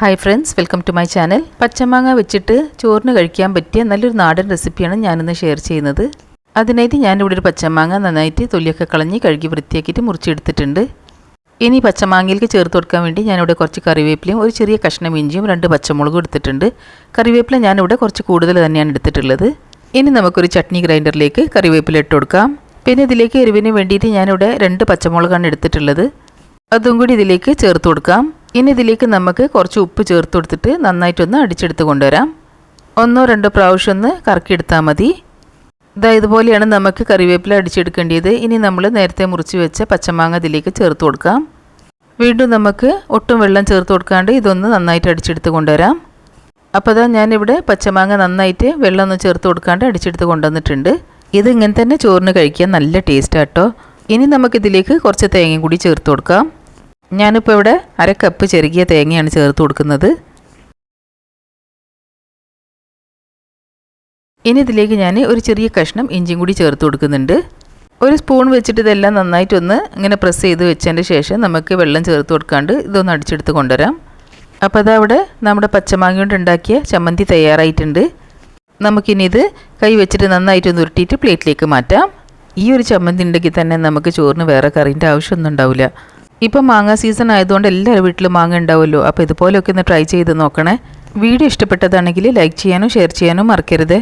Hi friends welcome to my channel പച്ചമാങ്ങ വെച്ചിട്ട് ചോറിന് കഴിക്കാൻ പറ്റിയ നല്ലൊരു നാടൻ റെസിപ്പിയാണ് ഞാനിന്ന് ഷെയർ ചെയ്യുന്നത്. അതിനായിട്ട് ഞാനിവിടെ ഒരു പച്ചമാങ്ങ നന്നായിട്ട് തൊലിയൊക്കെ കളഞ്ഞ് കഴുകി വൃത്തിയാക്കിയിട്ട് മുറിച്ചെടുത്തിട്ടുണ്ട്. ഇനി പച്ചമാങ്ങയിലേക്ക് ചേർത്ത് കൊടുക്കാൻ വേണ്ടി ഞാനിവിടെ കുറച്ച് കറിവേപ്പിലയും ഒരു ചെറിയ കഷ്ണം ഇഞ്ചിയും രണ്ട് പച്ചമുളകും എടുത്തിട്ടുണ്ട്. കറിവേപ്പില ഞാനിവിടെ കുറച്ച് കൂടുതൽ തന്നെയാണ് എടുത്തിട്ടുള്ളത്. ഇനി നമുക്കൊരു ചട്നി ഗ്രൈൻഡറിലേക്ക് കറിവേപ്പില ഇട്ട് കൊടുക്കാം. പിന്നെ ഇതിലേക്ക് എരിവിന് വേണ്ടിയിട്ട് ഞാനിവിടെ രണ്ട് പച്ചമുളകാണ് എടുത്തിട്ടുള്ളത്. അതും കൂടി ഇതിലേക്ക് ചേർത്ത് കൊടുക്കാം. ഇനി ഇതിലേക്ക് നമുക്ക് കുറച്ച് ഉപ്പ് ചേർത്ത് കൊടുത്തിട്ട് നന്നായിട്ടൊന്ന് അടിച്ചെടുത്ത് കൊണ്ടുവരാം. ഒന്നോ രണ്ടോ പ്രാവശ്യം ഒന്ന് കറക്കിയെടുത്താൽ മതി. ഇതാ ഇതുപോലെയാണ് നമുക്ക് കറിവേപ്പില അടിച്ചെടുക്കേണ്ടത് ഇനി നമ്മൾ നേരത്തെ മുറിച്ച് വെച്ച പച്ചമാങ്ങ ഇതിലേക്ക് ചേർത്ത് കൊടുക്കാം. വീണ്ടും നമുക്ക് ഒട്ടും വെള്ളം ചേർത്ത് കൊടുക്കാണ്ട് ഇതൊന്ന് നന്നായിട്ട് അടിച്ചെടുത്ത് കൊണ്ടുവരാം. അപ്പോൾ അതാ ഞാനിവിടെ പച്ചമാങ്ങ നന്നായിട്ട് വെള്ളമൊന്നും ചേർത്ത് കൊടുക്കാണ്ട് അടിച്ചെടുത്ത് കൊണ്ടുവന്നിട്ടുണ്ട്. ഇത് ഇങ്ങനെ തന്നെ ചോറിന് കഴിക്കാൻ നല്ല ടേസ്റ്റാട്ടോ ഇനി നമുക്കിതിലേക്ക് കുറച്ച് തേങ്ങയും കൂടി ചേർത്ത് കൊടുക്കാം. ഞാനിപ്പോൾ ഇവിടെ അര കപ്പ് ചെറുകിയ തേങ്ങയാണ് ചേർത്ത് കൊടുക്കുന്നത്. ഇനി ഇതിലേക്ക് ഞാൻ ഒരു ചെറിയ കഷ്ണം ഇഞ്ചിയും കൂടി ചേർത്ത് കൊടുക്കുന്നുണ്ട്. ഒരു സ്പൂൺ വെച്ചിട്ട് ഇതെല്ലാം നന്നായിട്ടൊന്ന് ഇങ്ങനെ പ്രസ് ചെയ്ത് വെച്ചതിന്റെ ശേഷം നമുക്ക് വെള്ളം ചേർത്ത് കൊടുക്കാണ്ട് ഇതൊന്ന് അടിച്ചെടുത്ത് കൊണ്ടുവരാം. അപ്പോൾ അതവിടെ നമ്മുടെ പച്ചമാങ്ങ കൊണ്ട് ഉണ്ടാക്കിയ ചമ്മന്തി തയ്യാറായിട്ടുണ്ട്. നമുക്കിനി ഇത് കൈ വെച്ചിട്ട് നന്നായിട്ടൊന്ന് ഉരുട്ടിയിട്ട് പ്ലേറ്റിലേക്ക് മാറ്റാം. ഈ ഒരു ചമ്മന്തി ഉണ്ടെങ്കിൽ തന്നെ നമുക്ക് ചോറിന് വേറെ കറീന്റെ ആവശ്യമൊന്നും ഉണ്ടാവില്ല ഇപ്പം മാങ്ങ സീസൺ ആയതുകൊണ്ട് എല്ലാവരും വീട്ടിലും മാങ്ങ ഉണ്ടാവുമല്ലോ. അപ്പോൾ ഇതുപോലെയൊക്കെ ഒന്ന് ട്രൈ ചെയ്ത് നോക്കണേ. വീഡിയോ ഇഷ്ടപ്പെട്ടതാണെങ്കിൽ ലൈക്ക് ചെയ്യാനും ഷെയർ ചെയ്യാനും മറക്കരുത്.